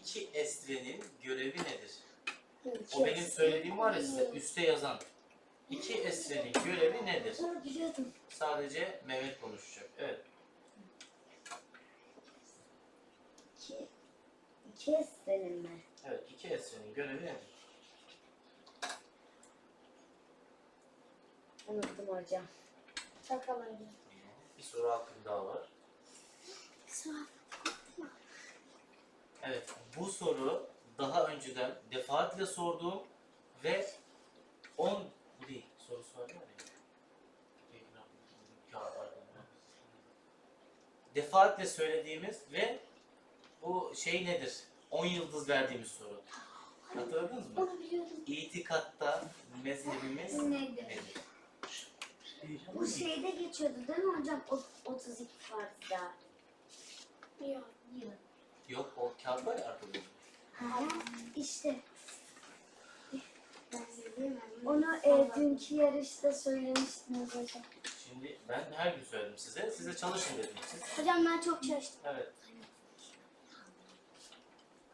iki estrenin görevi nedir? O benim söylediğim var ya size üste yazan. İki estrenin görevi nedir? Biliyordum. Sadece Mehmet konuşacak. Evet. İki, iki esnenin mi? Evet. iki estrenin görevi nedir? Unuttum hocam. Şakalaydı. Bir soru hakkım daha var. Evet. Bu soru daha önceden defaatle sorduğum ve 10 bu değil. Sorusu var ya. Defaatle söylediğimiz ve bu şey nedir? 10 yıldız verdiğimiz soru. Hatırladınız mı? İtikatta mezhebimiz Nedir? nedir? Bu şeyde geçiyordu değil mi hocam? O, 32 farzda. Yok. Yok. Yok o kağıt var ya arkada. Ha, işte onu e, dünkü yarışta söylemiştiniz hocam. Şimdi ben her gün söyledim size. Size çalışın dedim siz. Hocam ben çok çalıştım. Evet.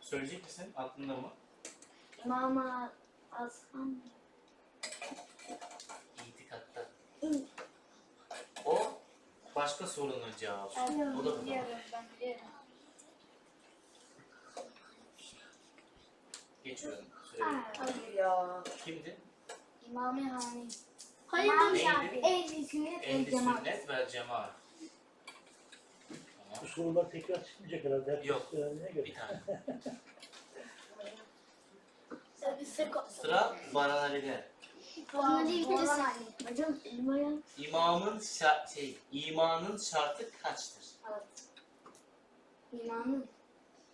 Söyleyecek misin? Aklında mı? İmam Azam. İtikatta. O başka sorunun cevabı. O da bu. Biliyorum ben biliyorum. Geçiyorum. Hayır ya. Kimdi? İmam-ı Hani. Hayır İmam abi. Neydi? Ehli sünnet el Ehli cemaat. sünnet ve cemaat. Bu Tamam. sorular tekrar çıkmayacak herhalde. Herkes Yok. öğrendiğine göre. Bir tane. Sıra Baranali'de. Bana değil bir de sen. Hocam ayağım. İmamın şa şey, imanın şartı kaçtır? İmanın.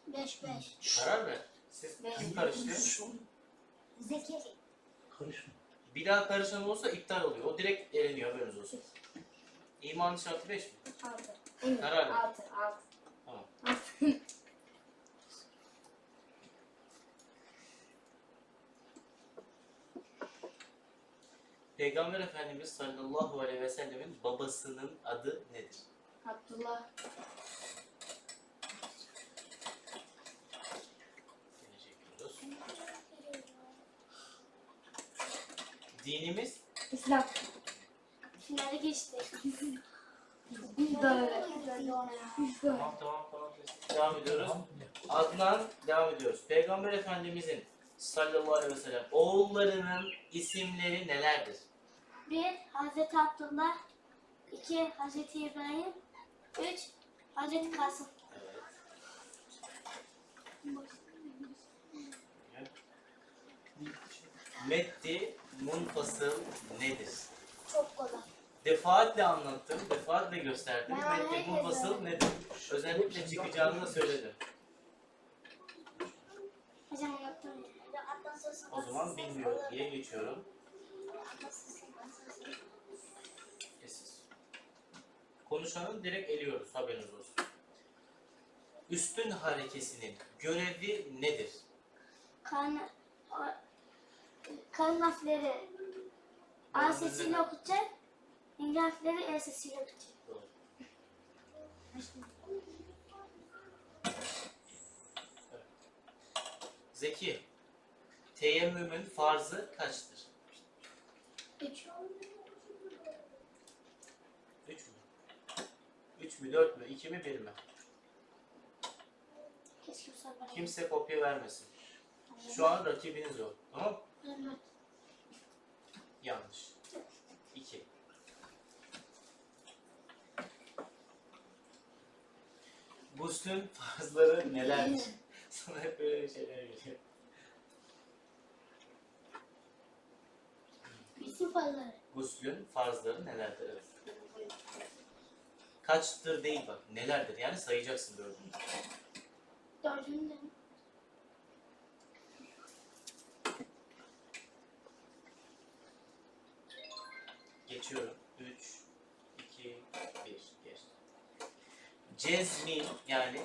5 5. Karar ver. Siz kim karıştı? Zekeri. Karışma. Bir daha karışan olursa iptal oluyor. O direkt eleniyor haberiniz olsun. İmanın şartı 5 mi? 6. Evet. Karar ver. Altı. Altı. Tamam. Peygamber Efendimiz sallallahu aleyhi ve sellemin babasının adı nedir? Abdullah. Teşekkür ediyoruz. Dinimiz İslam. Finale geçti. Biz de öyle. Biz de öyle. tamam tamam tamam. Devam ediyoruz. Adnan devam ediyoruz. Peygamber Efendimizin sallallahu aleyhi ve sellem oğullarının isimleri nelerdir? 1. Hazreti Abdullah. 2. Hazreti İbrahim. 3. Hazreti Kasım. Evet. Munfasıl nedir? Çok kolay. Defaatle anlattım, defaatle gösterdim. Ben herkese- munfasıl nedir? Özellikle çıkacağını da söyledim. Hocam unuttum. O zaman bilmiyorum diye geçiyorum. Sessiz. Konuşanı direkt eliyoruz, haberiniz olsun. Üstün harekesinin görevi nedir? Kan, o- kan harfleri A sesiyle okutacak. İngiliz harfleri E sesiyle okutacak. Zeki, teyemmümün farzı kaçtır? 3. 3 mü? 3 mü, 4 mü, 2 mi, 1 mi? Keşke bu sefer. Kimse kopya vermesin. Şu an rakibiniz yok. Tamam mı? Yanlış. 2. Guslün farzları nelerdir? Sana hep böyle şeyler geliyor. Bizim fazlaları. Guslün farzları nelerdir? Evet. Kaçtır değil bak. Nelerdir? Yani sayacaksın dördünü. Dördünü de mi? Geçiyorum. 3, 2, 1. Geçti. Cezmin yani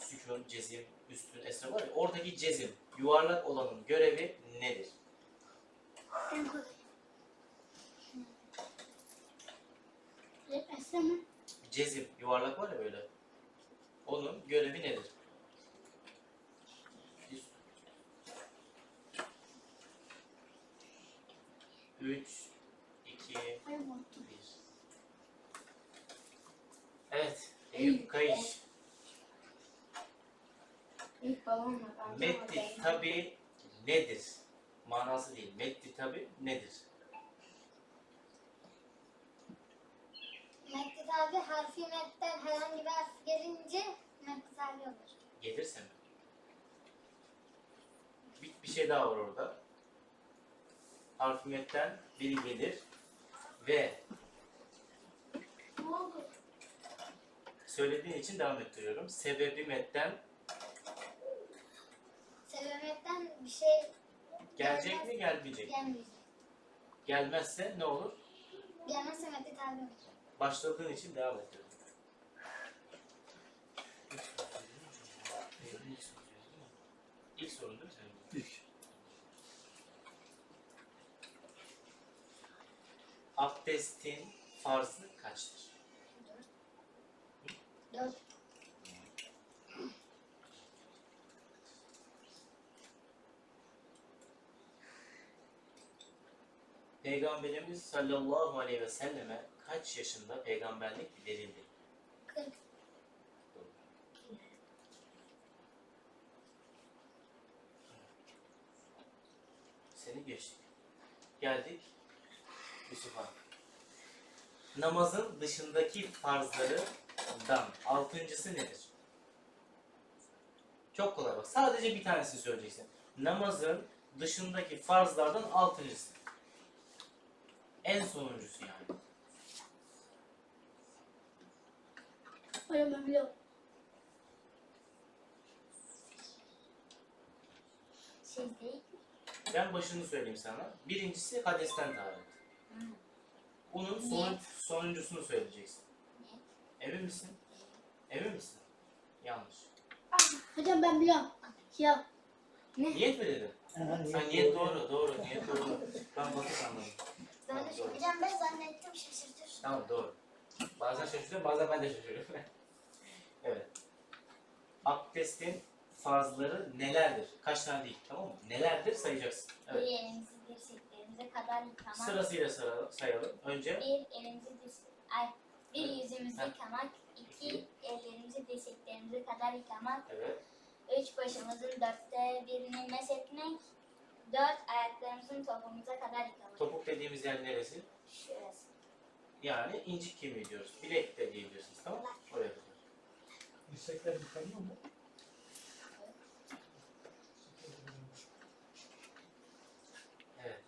sükun, cezim, üstün, esra var ya oradaki cezim, yuvarlak olanın görevi nedir? En kolay. Hep esne mi? Cezim, yuvarlak var ya böyle. Onun görevi nedir? İlk babamla ben. Meddi tabi nedir? Manası değil. Meddi tabi nedir? Mekti tabi harfi metten herhangi bir harf gelince tabi olur. Gelirse mi? Bir, bir şey daha var orada. Harfiyetten biri gelir ve Ne oldu? söylediğin için devam ettiriyorum. Sebebi metten Sebebetten bir şey gelecek mi gelmeyecek? mi? gelmeyecek. Gelmezse ne olur? Gelmezse mekti tabi olur. Başladığın için devam ediyorum. İlk sorun değil mi senin? İlk. Abdestin farzı kaçtır? Dört. Peygamberimiz sallallahu aleyhi ve selleme kaç yaşında peygamberlik verildi? Kırk. Seni geçtik. Geldik Yusuf'a. Namazın dışındaki farzlarından altıncısı nedir? Çok kolay bak. Sadece bir tanesini söyleyeceksin. Namazın dışındaki farzlardan altıncısı. En sonuncusu yani. Biliyorum. Şey değil. Ben başını söyleyeyim sana. Birincisi hadesten taharet. Bunun son, sonuncusunu söyleyeceksin. Emin misin? Emin misin? Yanlış. Hocam ben biliyorum. Ya. Niyet mi dedin? Ha, niyet doğru, doğru, niyet doğru. Ben bakış anladım. Ben de Doğru. hocam ben zannettim şaşırtır. Tamam, doğru. Bazen şaşırıyorum, bazen ben de şaşırıyorum. evet. Abdestin farzları nelerdir? Kaç tane değil, tamam mı? Nelerdir sayacaksın. Bir Evet. elimizi dirseklerimize kadar yıkamak. Sırasıyla sıra, sayalım. Önce Bir elimizi dirs ay bir Evet. yüzümüzü Ha. yıkamak, iki ellerimizi dirseklerimize kadar yıkamak, evet. üç başımızın dörtte birini meshetmek, dört ayaklarımızın topumuza kadar yıkamak. Topuk dediğimiz yer neresi? Şurası. Yani incik kemiği diyoruz. Bilek de diyebilirsiniz, tamam mı? Oraya. Dirsekler yıkanıyor mu? Evet.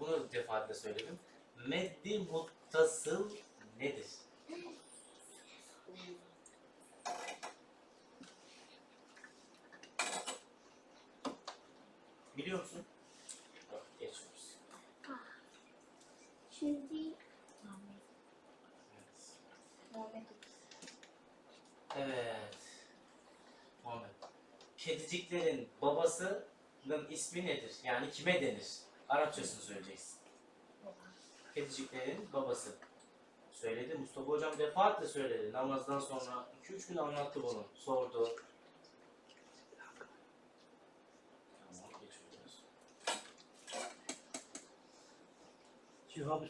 Bunu defaatle söyledim. Meddi muttasıl nedir? Biliyor musun? Yok, geçiyoruz. Şimdi Evet. Muhammed Evet. Muhammed. Kediciklerin babasının ismi nedir? Yani kime denir? Arapçasını söyleyeceksin. Kediciklerin babası. Söyledi. Mustafa hocam defaatle söyledi. Namazdan sonra 2-3 gün anlattı bunu. Sordu.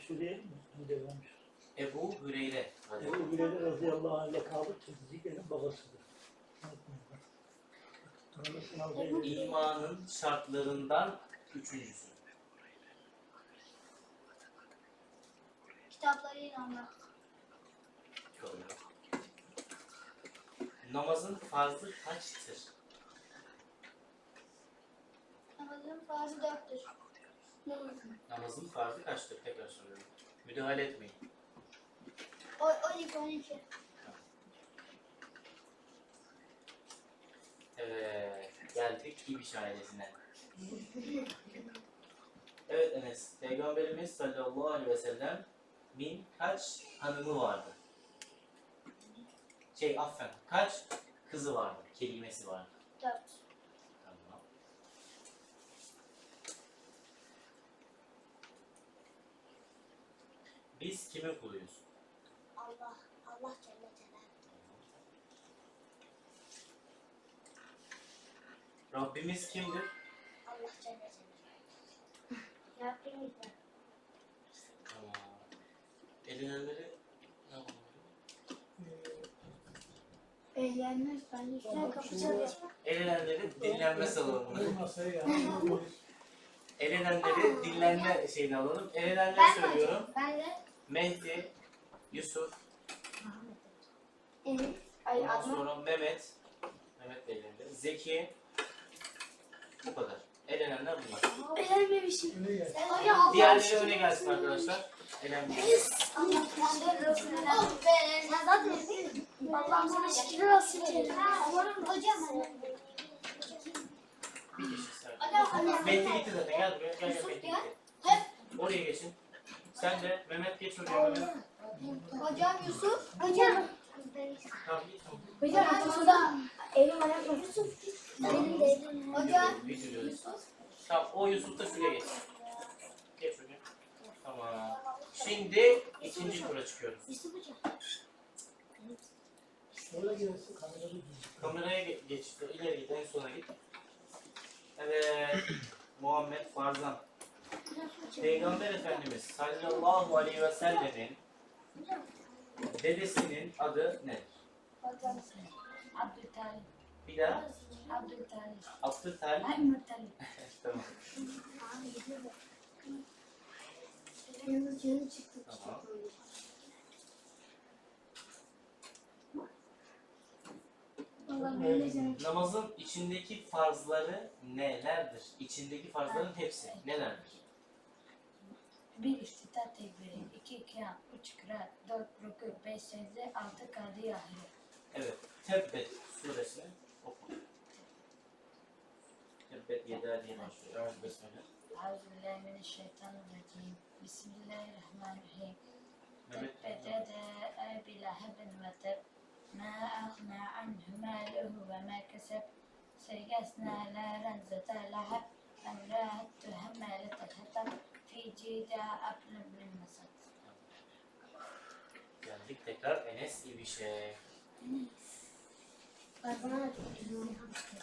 Mi? Ne devamış? Ebu Hüreyre. Hadi. Ebu Hüreyre radıyallahu anh lakabı Tedriklerin babasıdır. İmanın şartlarından üçüncüsü. kitapları inanmak. Doğru. Namazın farzı kaçtır? Namazın farzı dörttür. Namazın farzı kaçtır? Tekrar soruyorum. Müdahale etmeyin. O, 12 12. Evet, geldik İbiş ailesine. Evet Enes, Peygamberimiz sallallahu aleyhi ve sellem min kaç hanımı vardı? Şey affen, kaç kızı vardı? Kelimesi vardı. 4. Tamam. Biz kimin kuluyuz? Allah Allah Celle Celaluhu. Rabbimiz kimdir? Allah Celle Celaluhu. Rabbimiz de. Tamam. Ne yapalım? Ben. Elenenleri dinlenme salonuna. Elenenleri dinlenme şeyine alalım. Elenenleri Ben de söylüyorum. Ben de Mehdi, Yusuf, Evet. Ay ondan Adnan. sonra Mehmet. Mehmet de elendi. Zeki. Bu kadar. Elenenler bunlar. Beğenmemişim. Gel. Hocam Allah Diğerleri öne gelsin arkadaşlar. Elenmiş. Allah ben de Resulüne. Sen zaten Allah'ım sana şükürler olsun. Sadece. Hocam, hocam. Mehdi gitti zaten. Gel buraya. Gel gel Yusuf gitti. Oraya geçin. Sen de Mehmet geç oraya Mehmet. Hocam Yusuf. Hocam. Tamam git. Hocam kutuda elim ayağım yok. Benim de. Hocam Bitiriyoruz. Yusuf. Tamam o Yusuf da şuraya geç. Geç şuraya. Tamam. Şimdi ikinci tura çıkıyoruz. Yusuf hocam. Kameraya ge- geç. İleri git. En sona git. Evet. Muhammed Farzan. Peygamber Efendimiz sallallahu aleyhi ve sellemin dedesinin adı nedir? Hocam. Abdültalip. Bir daha. Abdültalip. Abdültalip. Ay Murtalip. tamam. Yalnız çıktı. Tamam. Canım. Namazın içindeki farzları nelerdir? İçindeki farzların hepsi nelerdir? Bir iftitah tekbiri, iki kıyam, üç kıraat, dört rükû, beş secde, altı kadı yahri. Evet. Tebbet أخرى تبت يدا ذي مسعود أعوذ بالله من الشيطان الرجيم بسم الله الرحمن الرحيم تبت يدا أبي لهب وتب ما أغنى عنه ماله وما كسب سيسنا نارا ذات لهب امرأة حمالة الحطب في جيدها أقل من مسد. Geldik tekrar Enes İbiş'e. Enes.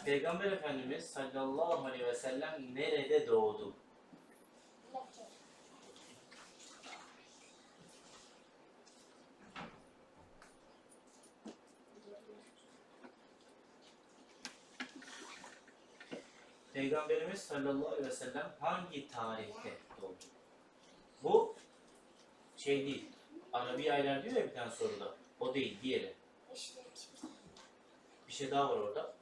Peygamber Efendimiz sallallahu aleyhi ve sellem nerede doğdu? Peygamberimiz sallallahu aleyhi ve sellem hangi tarihte doğdu? Bu şey değil. Arabi aylar diyor ya bir tane soruda. O değil, diğeri. Bir şey daha var orada.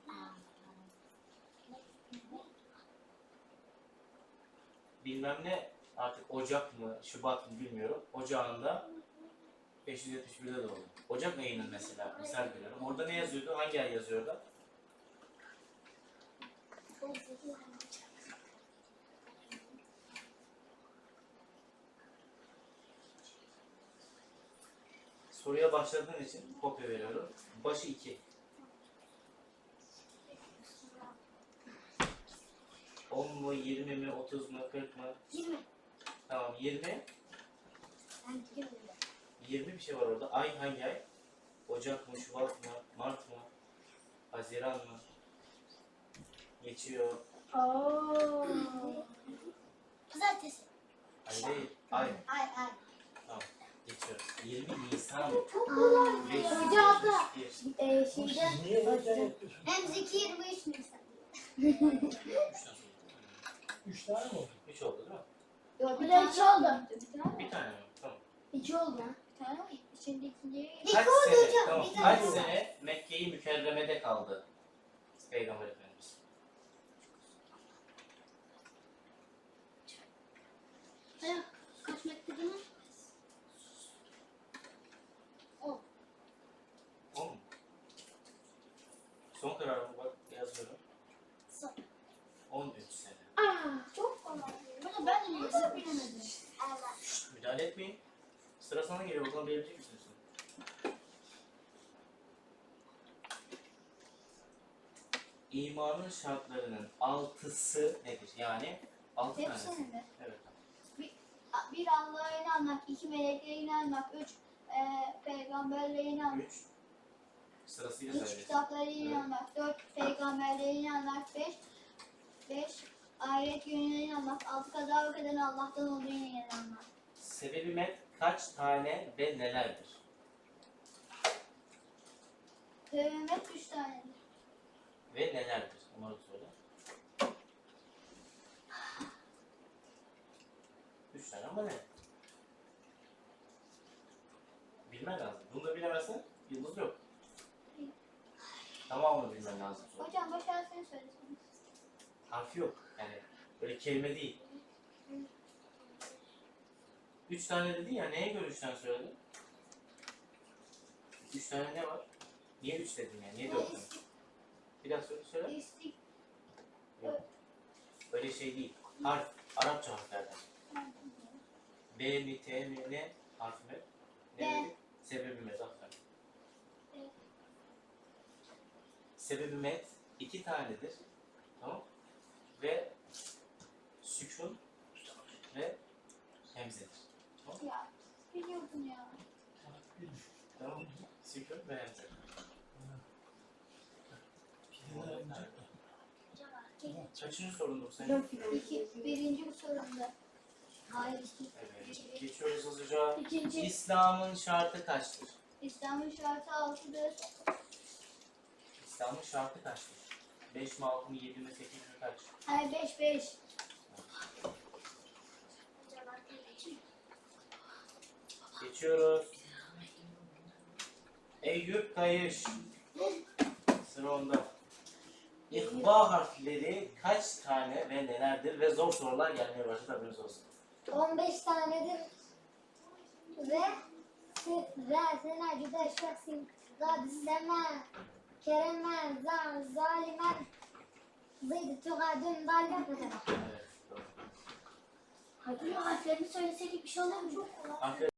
bilmem ne artık Ocak mı, Şubat mı bilmiyorum. Ocağında 571'de doğdu. Ocak ayının mesela misal veriyorum. Orada ne yazıyordu? Hangi ay yazıyordu? Soruya başladığın için kopya veriyorum. Başı 2. 10 mu, 20 mi, 30 mu, 40 mı? 20. Tamam 20. Ben gidiyorum. 20 bir şey var orada. Ay hangi ay? Ocak mı, Şubat mı, Mart mı, Haziran mı? Geçiyor. Oo. Pazartesi. Ay değil. Ay. Ay ay. Tamam. Geçiyor. 20 Nisan. Çok kolay. 571. Hocam da e, Siz şeyden niye heyecan yapıyorsunuz? Hem Zeki 23 Nisan. 3 tane. Üç tane mi oldu? 3 oldu değil mi? Yok bir iki oldu. Bir tane mi? Tamam. İki oldu. Bir tane mi? Şimdi ikinci. Kaç oldu sene, hocam, tamam. bir tane Kaç oldu. sene Mekke'yi mükerremede kaldı Peygamber Efendimiz? Kaç metre değil mi? 10 mu? Son karar mı? Bak yazıyorum. Son. 13 sene. Bunu ben de nasıl bilemedim? Müdahale etmeyin. Sıra sana geliyor. Bakalım bilebilecek misiniz? İmanın şartlarının altısı nedir? Yani altı tanesi. Hepsini mi? Evet. Bir Allah'a inanmak, iki meleklere inanmak, üç e, peygamberlere inanmak, Üç. Sırasıyla üç söyleyeceğiz. kitaplara inanmak, dört beş ahiret gününe inanmak, altı kaza ve kaderin Allah'tan olduğuna inanmak. Sebebi met kaç tane ve nelerdir? Tevhümet üç tanedir. Ve nelerdir? Onları söyle. Üç tane ama ne? Bilmen lazım. Bunu da bilemezsen yıldız yok. Tamamını bilmen lazım. sonra. Hocam baş harfini söyleseniz. Harfi yok. Yani böyle kelime değil. Üç tane dedin ya neye göre üç tane söyledin? Üç tane ne var? Niye üç dedin yani? Niye dört tane? Bir daha söyle. söyle. Yok. Öyle şey değil. Harf. Arapça harflerden. B, mi, T, mi, ne harfi mi? Ne B. dedik? Sebebi. B. Sebebi met iki tanedir. Ve sükun ve hemzedir. Tamam Ya biliyordum ya. Tamam? Sükun ve hemze. Kaçıncı sorundu bu senin? İki, birinci bu sorumda. Hayır iki. Evet. Geçiyoruz hızlıca. İkinci. İslam'ın şartı kaçtır? İslam'ın şartı altıdır. İslam'ın şartı kaçtır? 5 mi 6 mı 7 mi 8 mi kaç? Hayır beş beş. Geçiyoruz. Eyüp Kayış. Sıra onda. İhva harfleri kaç tane ve nelerdir? Ve zor sorular gelmeye başladı haberiniz olsun. 15 tanedir ve râsena cüda şahsin gad sema keremen zam zalimen zıyd tugadun dalga kadar. Evet. doğru. Hadi harflerini söyleseydik bir şey olur mu? Çok kolay.